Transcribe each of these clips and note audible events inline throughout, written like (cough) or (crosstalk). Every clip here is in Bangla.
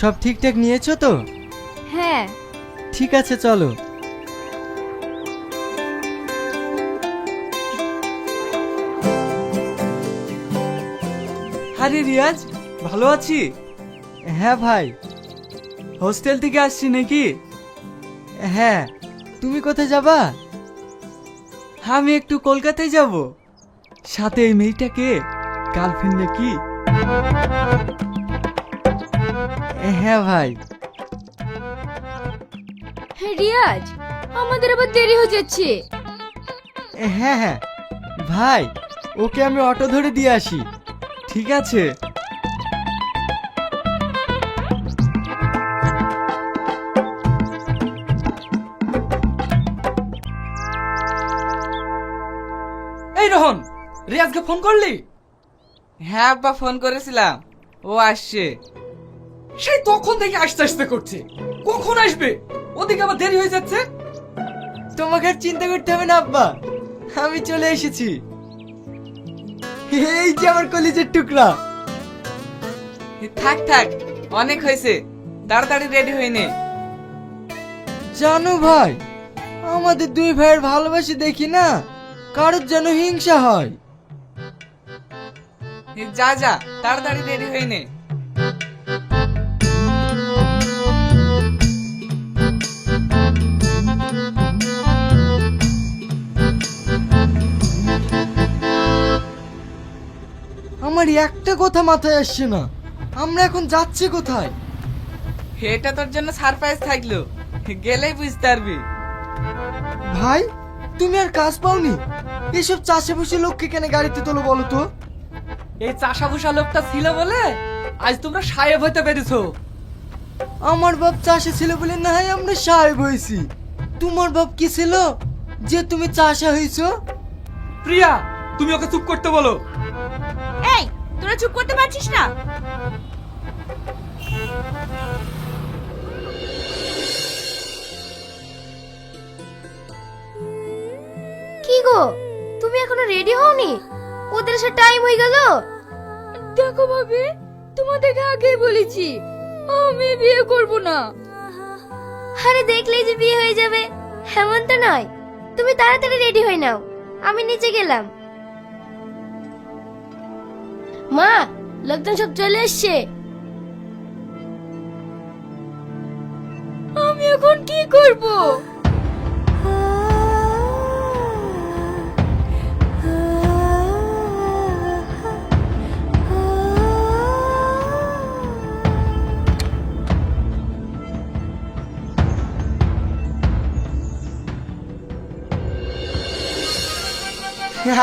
সব ঠিকঠাক নিয়েছো তো? হ্যাঁ। ঠিক আছে চলো। আরে রিয়াজ ভালো আছি? হ্যাঁ ভাই। হোস্টেল থেকে আসছি নাকি? হ্যাঁ তুমি কোথায় যাবা? আমি একটু কলকাতায় যাব। সাথে এই মেয়েটাকে গার্লফ্রেন্ড নাকি? হ্যাঁ ভাই। রিয়াজ আমাদের আবার দেরি হয়ে যাচ্ছে। হ্যাঁ হ্যাঁ। ভাই ওকে আমি অটো ধরে দিয়ে আসি। ঠিক আছে। এই রোহন রিয়াজকে ফোন করলি? হ্যাঁ আব্বা ফোন করেছিলাম। ও আসছে। সেই তখন থেকে আসতে আসতে করছে। কখন আসবে? ওদিকে আবার দেরি হয়ে যাচ্ছে? তোমাকে আর চিন্তা করতে হবে না আব্বা। আমি চলে এসেছি। এই যে আমার কলিজের টুকরা। থাক থাক অনেক হয়েছে। তাড়াতাড়ি রেডি হয়ে নে। জানো ভাই আমাদের দুই ভাইয়ের ভালোবাসি দেখি না? কারোর যেন হিংসা হয়। যা যা তাড়াতাড়ি রেডি হয়ে নে। আমার একটা কথা মাথায় আসছে না। আমরা এখন যাচ্ছি কোথায়? এটা তোর জন্য সারপ্রাইজ থাকল। গেলেই বুঝতে পারবি। ভাই তুমি আর কাজ পাওনি? এসব চাষে বসে লোককে কেন গাড়িতে তোলো বলো তো? এই চাষা ভুষা লোকটা ছিল বলে আজ তোমরা সাহেব হইতে পেরেছ আমার বাপ চাষে ছিল বলে না হয় আমরা সাহেব হয়েছি। তোমার বাপ কি ছিল যে তুমি চাষা হয়েছো? প্রিয়া তুমি ওকে চুপ করতে বলো। তোরা চুপ করতে পারছিস না? কি গো? তুমি এখনও রেডি হওনি? ওদের সে টাইম হয়ে গেল। দেখো ভাবি তোমাদেরকে আগেই বলেছি আমি বিয়ে করব না। আরে দেখলেই যে বিয়ে হয়ে যাবে এমন তো নয়। তুমি তাড়াতাড়ি রেডি হয়ে নাও। আমি নিচে গেলাম। মা লোকজন সব চলে এসছে। আমি এখন কি করব?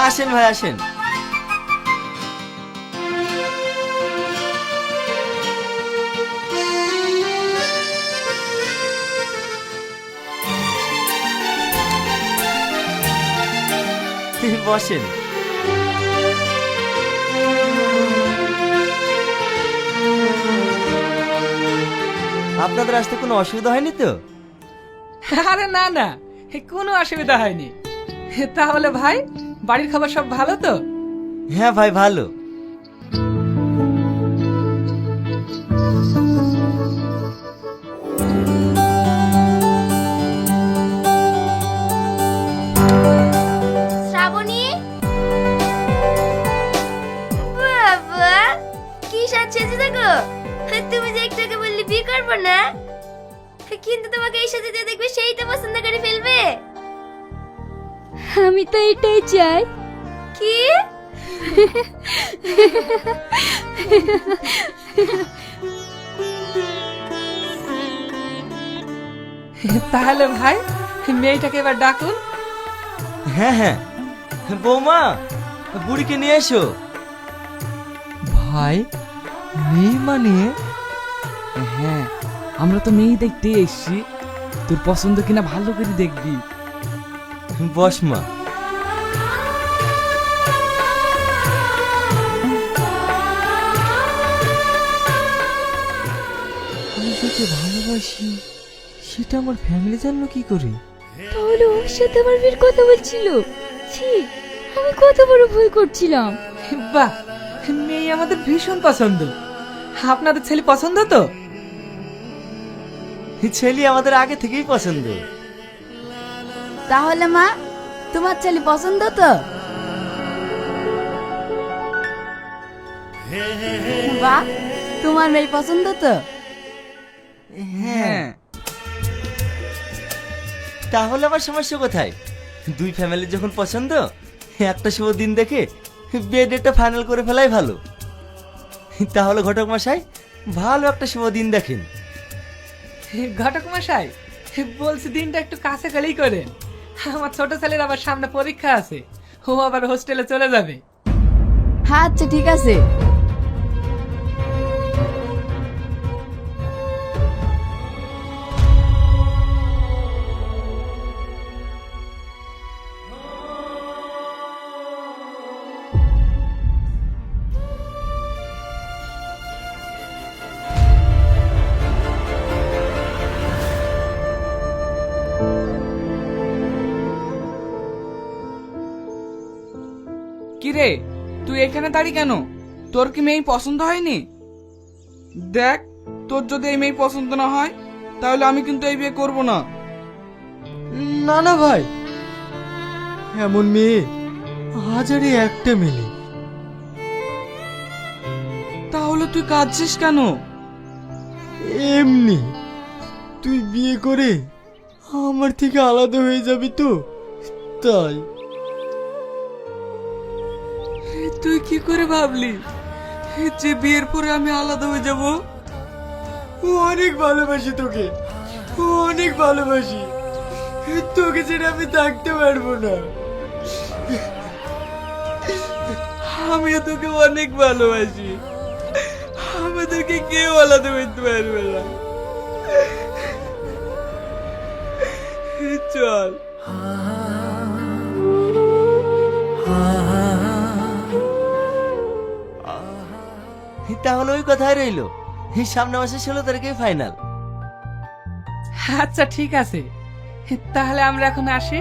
আসেন ভাই আসেন। বসেন। আপনাদের আসতে কোনো অসুবিধা হয়নি তো? আরে না না কোনো অসুবিধা হয়নি। তাহলে ভাই বাড়ির খাবার সব ভালো তো? হ্যাঁ ভাই ভালো। কি সাজছে দেখো তুমি যে একটু আগে বললি বিয়ে করব না? কিন্তু তোমাকে এই সাথে যে দেখবে সেই তো পছন্দ করে ফেলবে। আমি তো এটাই চাই। কি? তাহলে ভাই মেয়েটাকে এবার ডাকুন। হ্যাঁ হ্যাঁ। বৌমা বুড়িকে নিয়ে এসো। ভাই মেয়ে মানে? হ্যাঁ আমরা তো মেয়ে দেখতে এসছি। তোর পছন্দ কিনা ভালো করে দেখবি। বস মা। ভালোবাসি সেটা আমার ফ্যামিলি জানলো কি করে? তাহলে ওর সাথে আমার বিয়ের কথা বলছিল? ছি আমি কত বড় ভুল করছিলাম। বাহ মেয়ে আমাদের ভীষণ পছন্দ। আপনাদের ছেলে পছন্দ তো? ছেলে আমাদের আগে থেকেই পছন্দ। তাহলে মা তোমার ছেলে পছন্দ তো? বাহ তোমার মেয়ে পছন্দ তো? হ্যাঁ। তাহলে আবার সমস্যা কোথায়? দুই ফ্যামিলির যখন পছন্দ একটা শুভ দিন দেখে বিয়ে ডেটটা ফাইনাল করে ফেলাই ভালো। তাহলে ঘটক মশাই ভালো একটা শুভ দিন দেখেন। ঘটক মশাই বলছি দিনটা একটু কাছে গেলেই করেন। আমার ছোট ছেলের আবার সামনে পরীক্ষা আছে। ও আবার হোস্টেলে চলে যাবে। হ্যাঁ আচ্ছা ঠিক আছে। তুই এখানে দাঁড়িয়ে কেন? তোর কি মেয়ে পছন্দ হয়নি? দেখ তোর যদি এই মেয়ে পছন্দ না হয় তাহলে আমি কিন্তু এই বিয়ে করব না। না না ভাই এমন মেয়ে হাজারে একটা মেলে তাহলে তুই কাঁদছিস কেন? এমনি তুই বিয়ে করে আমার থেকে আলাদা হয়ে যাবি তো তাই। তুই কি করে ভাবলি? যে বিয়ের পরে আমি আলাদা হয়ে যাব? অনেক ভালোবাসি তোকে। অনেক ভালোবাসি। তোকে ছেড়ে আমি থাকতে পারব না। আমিও তোকে অনেক ভালোবাসি। আমাদেরকে কেউ আলাদা করতে পারবে না। চল। তাহলে ওই কথাই রইল। সামনে মাসে ষোলো তারিখে ফাইনাল আচ্ছা ঠিক আছে। তাহলে আমরা এখন আসি।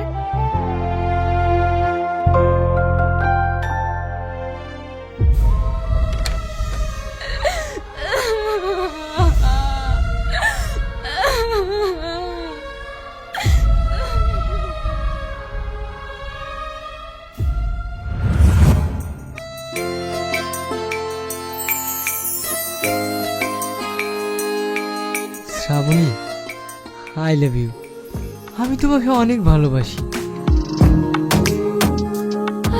I love you. আমি তোমাকে অনেক ভালোবাসি।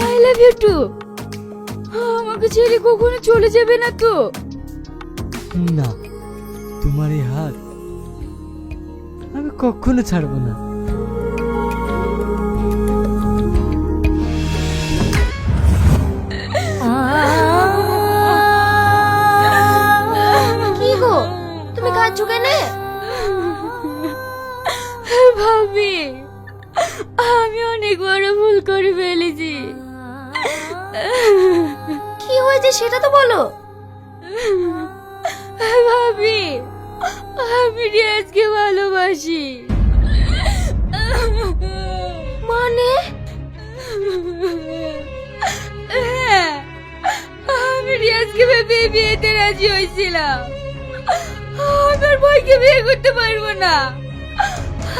I love you too. আমাকে ছেড়ে কখনো চলে যাবে না তো। না তোমার এই হাত আমি কখনো ছাড়বো না। কি গো তুমি কাঁদছো কেন? বড় ভুল করে ফেলেছি। কি হয়েছে সেটা তো বলো। ভাবি আমি রিয়াজকে ভালোবাসি। মানে? হ্যাঁ আমি রিয়াজকে ভেবে বিয়েতে রাজি হয়েছিলাম। আমার ভাইকে বিয়ে করতে পারব না।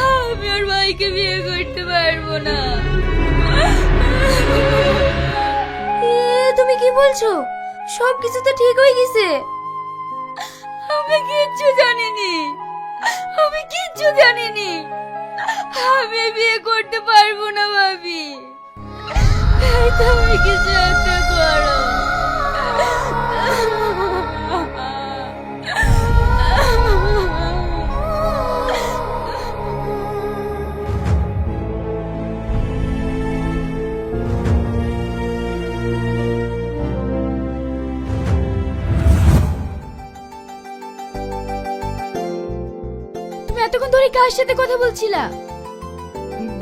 আমি ওর ভাইকে বিয়ে করতে পারব না। এ তুমি কি বলছো? সব কিছু তো ঠিক হয়ে গেছে। আমি কিচ্ছু জানিনি। আমি কিচ্ছু জানিনি। আমি বিয়ে করতে পারব না ভাবি। তুমি কিছু একটা এতক্ষণ ধরে কার সাথে কথা বলছিলা?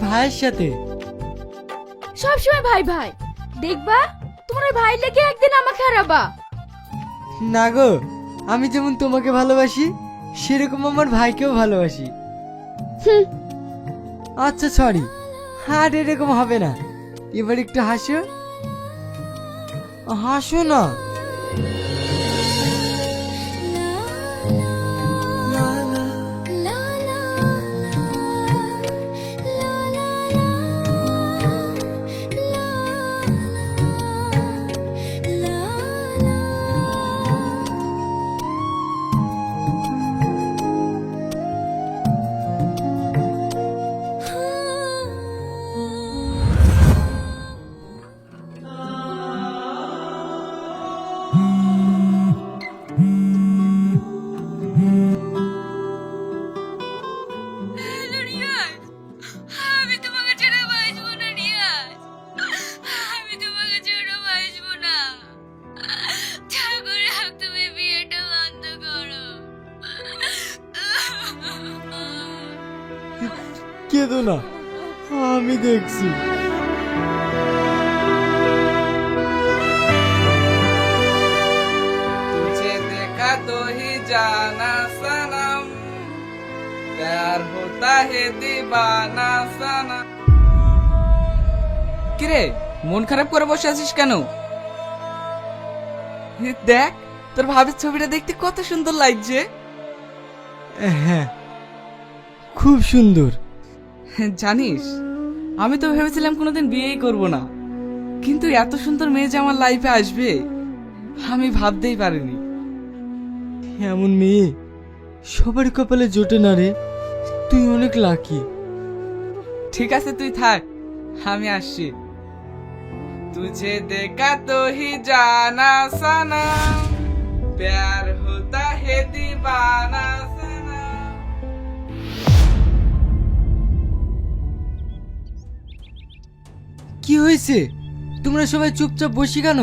ভাইয়ের সাথে। সব সময় ভাই ভাই। দেখবা তোমার ওই ভাই লেগে একদিন আমাকে হারাবা না গো আমি যেমন তোমাকে ভালোবাসি সেরকম আমার ভাইকেও ভালোবাসি। হুম। আচ্ছা সরি আর এরকম হবে না। এবার একটু হাসো। হাসো না। কেঁদো না আমি দেখছি तुझे देखा तो ही जाना सनम प्यार होता है दीवाना सनम কিরে মন খারাপ করে বসে আছিস কেন এ, দেখ তোর ভাবির ছবিটা দেখতে কত সুন্দর লাগছে হ্যাঁ খুব সুন্দর জানিস আমি তো ভেবেছিলাম কোনোদিন বিয়েই করব না কিন্তু এত সুন্দর মেয়ে যে আমার লাইফে আসবে আমি ভাবতেই পারিনি এমন মেয়ে সবার কপালে জোটে না রে তুই অনেক লাকি ঠিক আছে তুই থাক আমি আসছি तुझे देखा तो ही जाना सना प्यार होता है दीवाना কি হয়েছে? তোমরা সবাই চুপচাপ বসি কেন?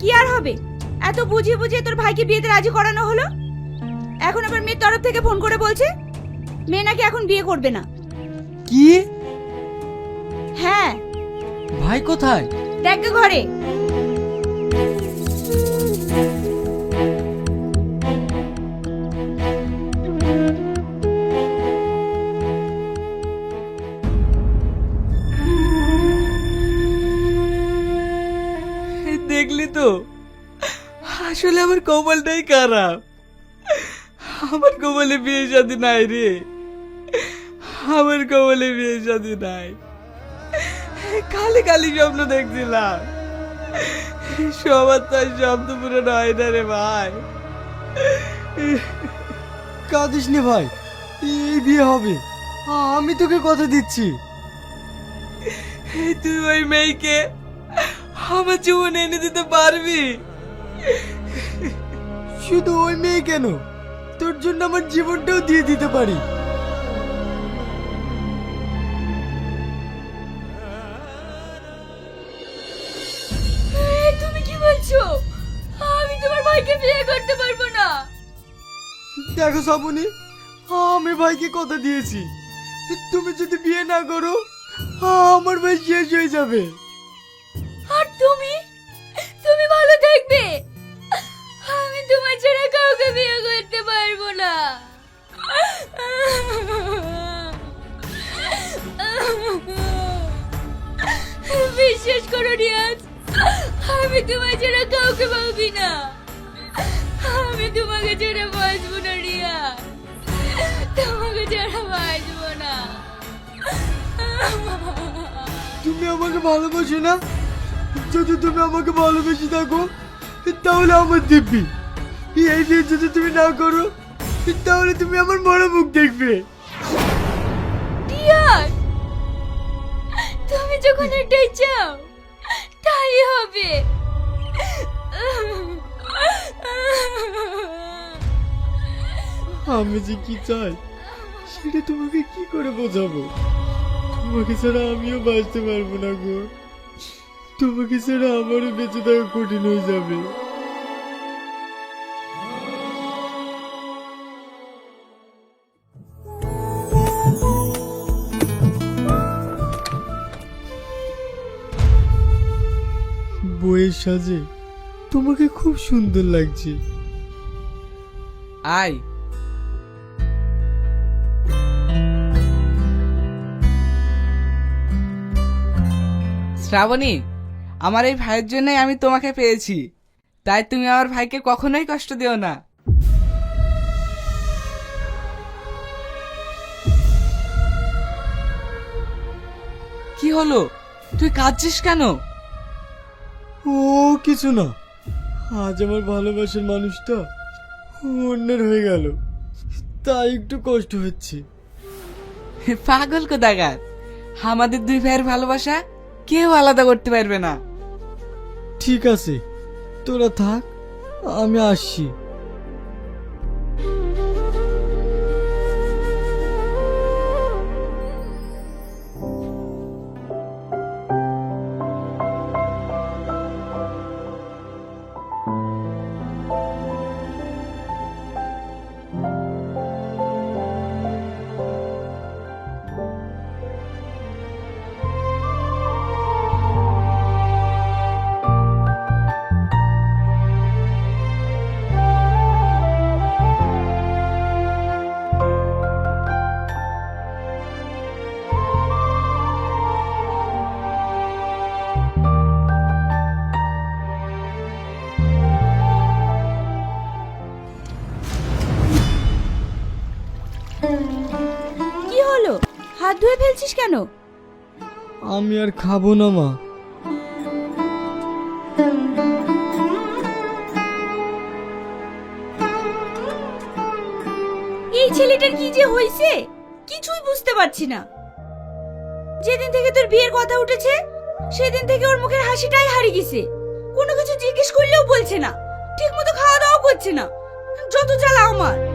কি আর হবে? এত বুঝিয়ে বুঝিয়ে তোর ভাইকে বিয়েতে রাজি করানো হলো? এখন আবার মেয়ের তরফ থেকে ফোন করে বলছে মেয়ে নাকি এখন বিয়ে করবে না। কি? হ্যাঁ। ভাই কোথায়? দেখ ঘরে। কপালটাই খারাপ। আমার কপালে বিয়ে শাদী নাই রে। আমার কপালে বিয়ে শাদী নাই। খালি কালি স্বপ্ন দেখছিলাম। সবার তো আর স্বপ্ন পুরো নয় না রে ভাই। কাঁদিস নে ভাই এই বিয়ে হবে। আমি তোকে কথা দিচ্ছি। তুই ওই মেয়েকে আমার জীবনে এনে দিতে পারবি? শুধু ওই মেয়ে কেন? তোর জন্য আমার জীবনটাও দিয়ে দিতে পারি। তুমি কি বলছো? আমি তোমার ভাইকে বিয়ে করতে পারব না। দেখো শ্রাবণী আমি ভাইকে কথা দিয়েছি। তুমি যদি বিয়ে না করো আমার ভাই শেষ হয়ে যাবে। আর তুমি? তুমি ভালো থাকবে। কাউকে বিয়ে করতে পারব না। বিশ্বাস করো রিয়াজ, আমি তোমার ছাড়া কাউকে পাবি না। আমি তোমাকে ছাড়া বাঁচবো না রিয়া তোমাকে ছাড়া বাঁচবো না। তুমি আমাকে ভালোবাসো না? যদি তুমি আমাকে ভালোবেসে থাকো, তাহলে আমার দিব্যি। এই বিয়ে যদি তুমি না করো তাহলে তুমি আমার মরা মুখ দেখবে। টিয়ার তুমি যখন এটাই চাও তাই হবে। আমি যে কি চাই সেটা তোমাকে কি করে বোঝাবো? তোমাকে ছাড়া আমিও বাঁচতে পারব না গো। তোমাকে ছাড়া আমারও বেঁচে থাকা কঠিন হয়ে যাবে। সাজে, তোমাকে খুব সুন্দর লাগছে। আয়। শ্রাবণী, আমার এই ভাইয়ের জন্যই আমি তোমাকে পেয়েছি। তাই তুমি আমার ভাইকে কখনোই কষ্ট দিও না। কি হলো? তুই কাঁদছিস কেন? ও কিছু না। আজ আমার ভালোবাসার মানুষটা অন্যের হয়ে গেল। তাই একটু কষ্ট হচ্ছে। পাগল কোদাগার। আমাদের দুই ভাইয়ের ভালোবাসা কেউ আলাদা করতে পারবে না। ঠিক আছে তোরা থাক আমি আসছি। ধুয়ে ফেলছিস কেন? আমি আর খাব না মা। এই ছেলেটার কি যে হয়েছে কিছুই বুঝতে পারছি না। যেদিন থেকে তোর বিয়ের কথা উঠেছে সেদিন থেকে ওর মুখের হাসিটাই হারিয়ে গেছে। কোনো কিছু জিজ্ঞেস করলেও বলছে না। ঠিক মতো খাওয়া দাওয়া করছে না। যত জ্বালা আমার।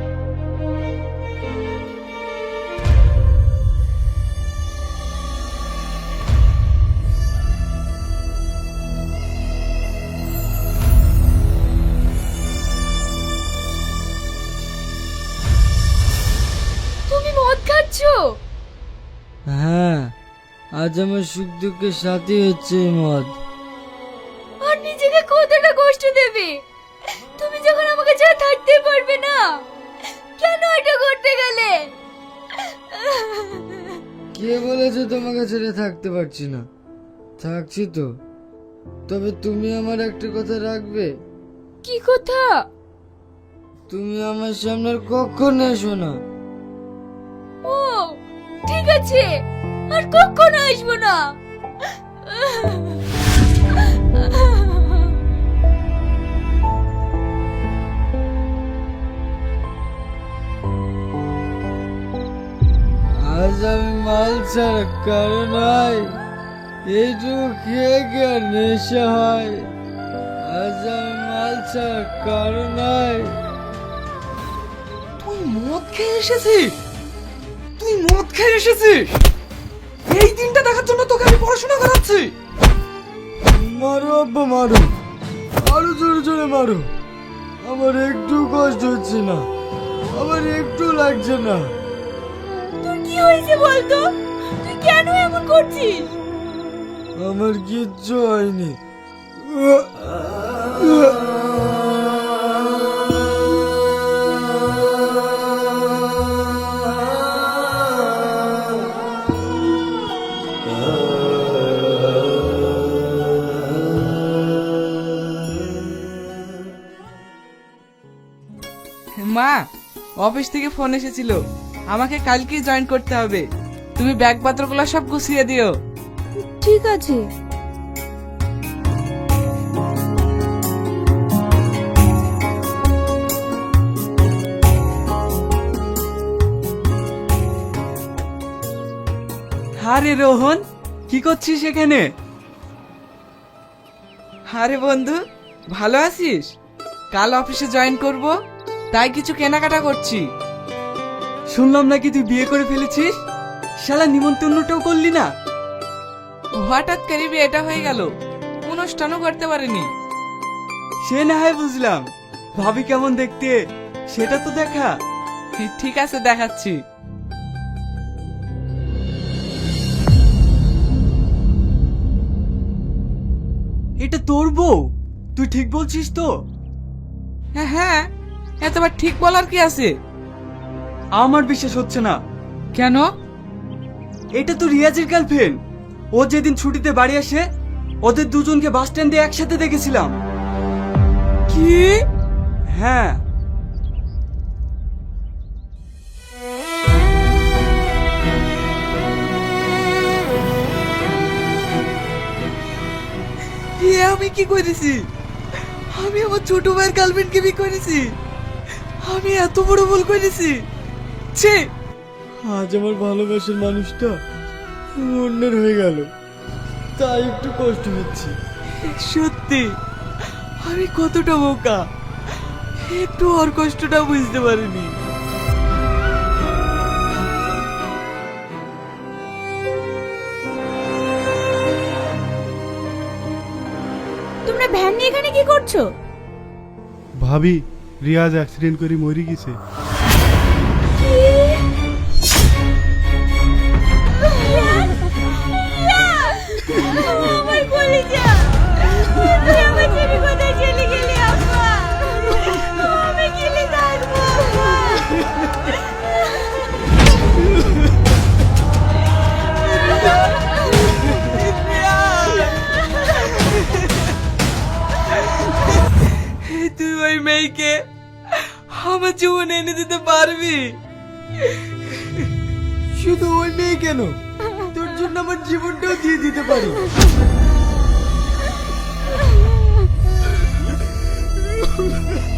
খাচ্ছ হ্যাঁ আজ আমার সুখ দুঃখের সাথে হচ্ছে এই মদ। আর নিজেকে কতটা কষ্ট দেবে? তুমি যখন আমাকে ছাড়া থাকতে পারবে না কেন এটা করতে গেলে? কে বলেছে তোমাকে ছেড়ে থাকতে পারছি না? থাকছি তো। তবে তুমি আমার একটা কথা রাখবে। কি কথা? তুমি আমার সামনে আর কখন এসো না। ঠিক আছে আর কখনো আসব না। আজ আমি মাল ছাড়া কারণ হয় এইটুকু খেয়ে কে আর নেশা হয়? আজ আমি মাল ছাড়া কারণ হয় তুই মদ খেয়ে এসেছিস? তুই মদ খেয়ে এসেছিস? এই দিনটা দেখার জন্য তোকে আমি পড়াশোনা করাচ্ছি। মারো আব্বা মারো। আরও জোরে জোরে মারো। আমার একটু কষ্ট হচ্ছে না। আমার একটু লাগছে না। তোর কি হয়েছে বলতো? তুই কেন এমন করছিস? আমার কিচ্ছু হয়নি। অফিস থেকে ফোন এসেছিল। আমাকে কালকেই জয়েন করতে হবে। তুমি ব্যাগপত্রগুলো সব গুছিয়ে দিও। ঠিক আছে। আরে রোহন কি করছিস এখানে? আরে বন্ধু ভালো আছিস? কাল অফিসে জয়েন করব? তাই কিছু কেনাকাটা করছি। শুনলাম নাকি তুই বিয়ে করে ফেলেছিস? শালা নিমন্ত্রণটাও করলি না? হঠাৎ করে বিয়েটা হয়ে গেল। অনুষ্ঠানও করতে পারিনি। সে না হয় বুঝলাম। ভাবি কেমন দেখতে, সেটা তো দেখা। ঠিক আছে, দেখাচ্ছি। এটা তোর বউ? তুই ঠিক বলছিস তো? হ্যাঁ হ্যাঁ। এতবার ঠিক বলার কি আছে? আমার বিশ্বাস হচ্ছে না। কেন? এটা তো রিয়াজের গার্লফ্রেন্ড ও যেদিন ছুটিতে বাড়ি আসে ওদের দুজনকে বাস স্ট্যান্ডে একসাথে দেখেছিলাম। কি? হ্যাঁ। আমি কি করেছি? আমি আমার ছোট ভাইয়ের গার্লফ্রেন্ডকে বি করেছি। আমি এত বড় ভুল করেছি। ছি। আজ আমার ভালোবাসার মানুষটা অন্যের হয়ে গেল। তাই একটু কষ্ট হচ্ছে। সত্যি আমি কতটা বোকা? একটু ওর কষ্টটা বুঝতে পারিনি। তোমরা ভ্যান নিয়ে এখানে কি করছ? ভাবি রিয়াজ অ্যাক্সিডেন্ট করে মরে গেছে। মেয়েকে আমার জীবনে এনে দিতে পারবি? শুধু ওই মেয়ে কেন? তোর জন্য আমার জীবনটাও দিয়ে দিতে পারি। (laughs)